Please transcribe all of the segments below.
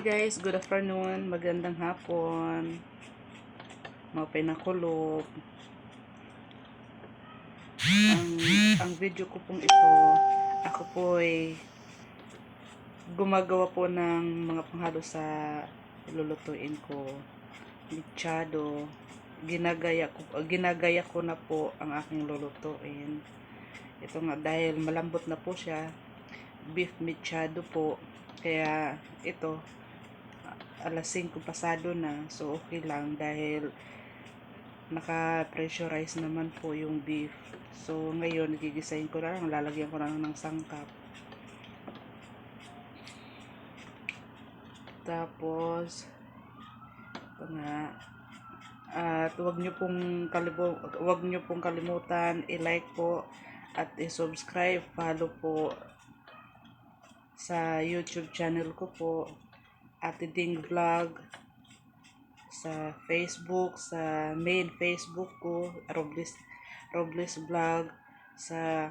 Hi guys, good afternoon, magandang hapon. Mga pinakulog. Ang, ang video ko pong ito, ako po ay gumagawa po ng mga panghalo sa lulutuin ko. Lichado. Ginagaya ko, ginagaya ko na po ang aking lulutuin. Ito nga dahil malambot na po siya. Beef mechado po. Kaya ito, alas 5 pasado na. So, okay lang dahil naka-pressurize naman po yung beef. So, ngayon, gigisahin ko na lang. Lalagyan ko na lang ng sangkap. Tapos, ito nga. At wag nyo pong kalibu wag nyo pong kalimutan i-like po at i-subscribe, follow po sa YouTube channel ko po, Ate Ding Vlog, sa Facebook, sa main Facebook ko, Robles, Robles Vlog, sa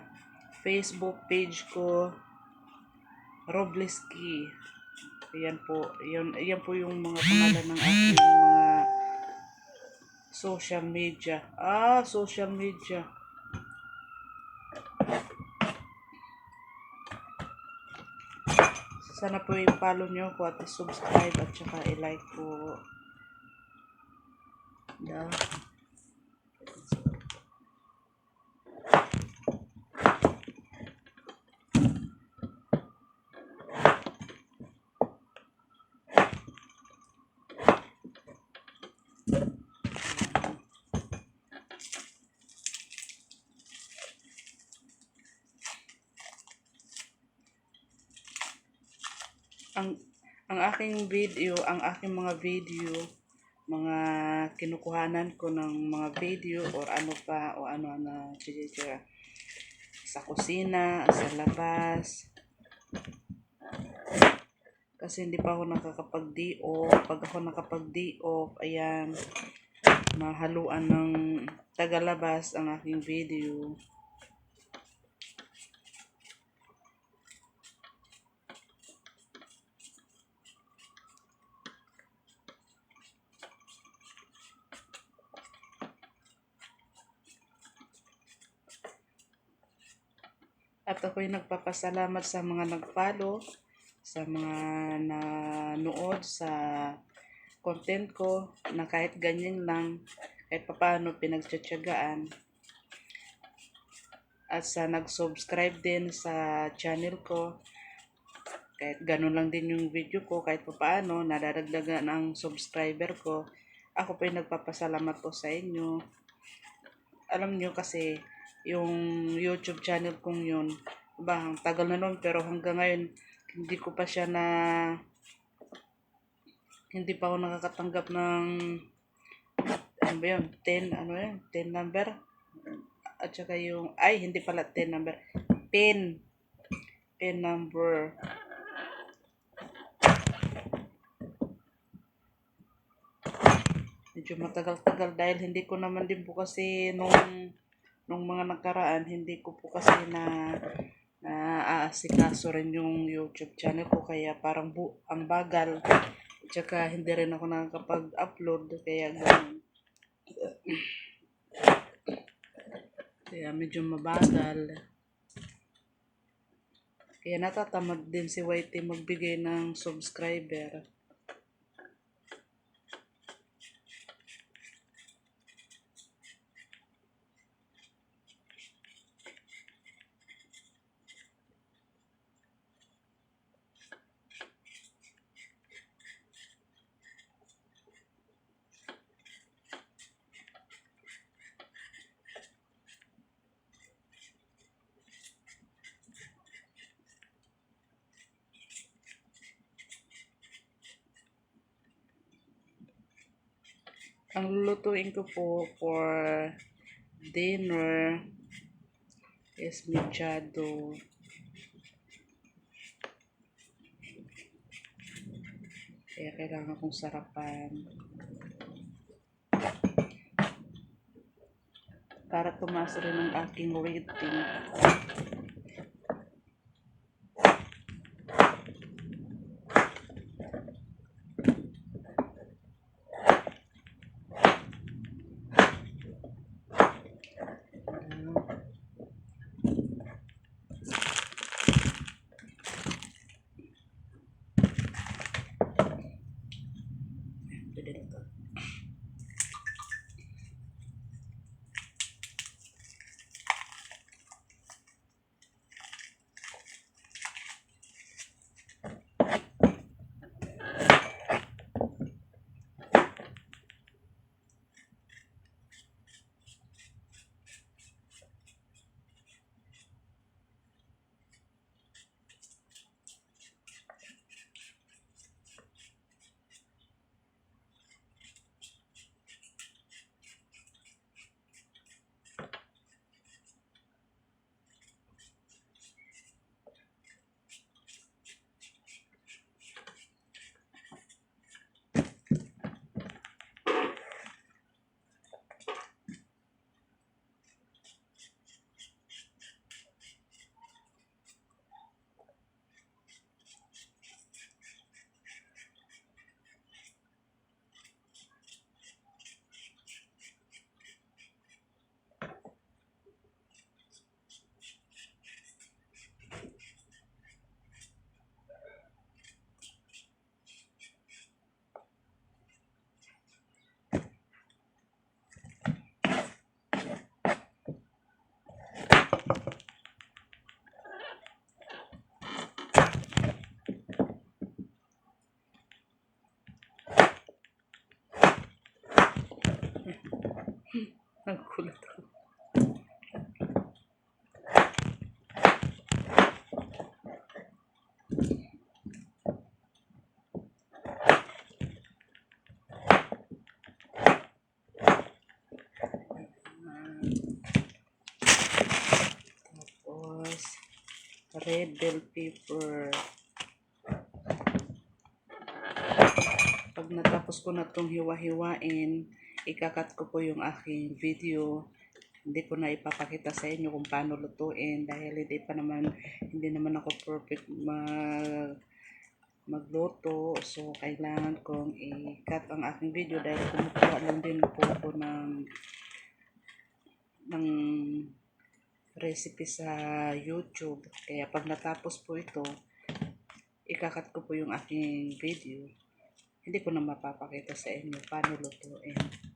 Facebook page ko, Robleski. Ayan po, yun, ayan po yung mga pangalan ng aking mga social media. Ah, social media. Sana po i-follow nyo ko at i-subscribe at saka i-like po. Yeah. Ang ang aking video, ang aking mga video, mga kinukuhanan ko ng mga video or ano pa o ano na chichira sa kusina, sa labas. Kasi hindi pa ako nakakapag-D off. Pag ako nakapag-D off, ayan, mahaluan ng tagalabas ang aking video. At ako'y nagpapasalamat sa mga nag-follow, sa mga nanood sa content ko na kahit ganyan lang, kahit papaano pinagtsatsagaan. At sa nag-subscribe din sa channel ko, kahit ganun lang din yung video ko, kahit papaano, nadadagdagan ang subscriber ko, ako po nagpapasalamat po sa inyo. Alam nyo kasi, yung YouTube channel kong yun, ba, ang tagal na nun, pero hanggang ngayon, hindi ko pa siya na, hindi pa ako nakakatanggap ng, ano ba yun, 10, ano yun, 10 number, at saka yung, ay, hindi pala 10 number, pin, pin number, medyo matagal-tagal dahil hindi ko naman din po kasi nung nung mga nakaraan hindi ko po kasi na na aasikaso rin yung YouTube channel ko. Kaya parang bu ang bagal. Tsaka hindi rin ako nakakapag-upload. Kaya ganun. Kaya medyo mabagal. Kaya natatamad din si YT magbigay ng subscriber ang lulutuin ko po for dinner is mechado. Kaya kailangan kong sarapan. Para tumaas rin ang aking rating. Nagulat ako. Red bell pepper. Pag natapos ko na itong hiwa-hiwain, ikakat ko po yung aking video. Hindi ko na ipapakita sa inyo kung paano lutuin dahil hindi pa naman, hindi naman ako perfect mag magluto. So, kailangan kong i-cut ang aking video dahil kumukuha lang din po ako ng ng recipe sa YouTube. Kaya pag natapos po ito, ikakat ko po yung aking video. Hindi ko na mapapakita sa inyo paano lutuin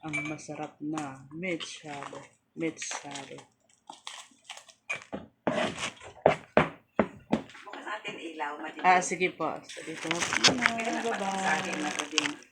ang masarap na mechado. Mechado. Bukas natin ilaw, madilim. Ah, sige po. Dito mo po na Bye-bye.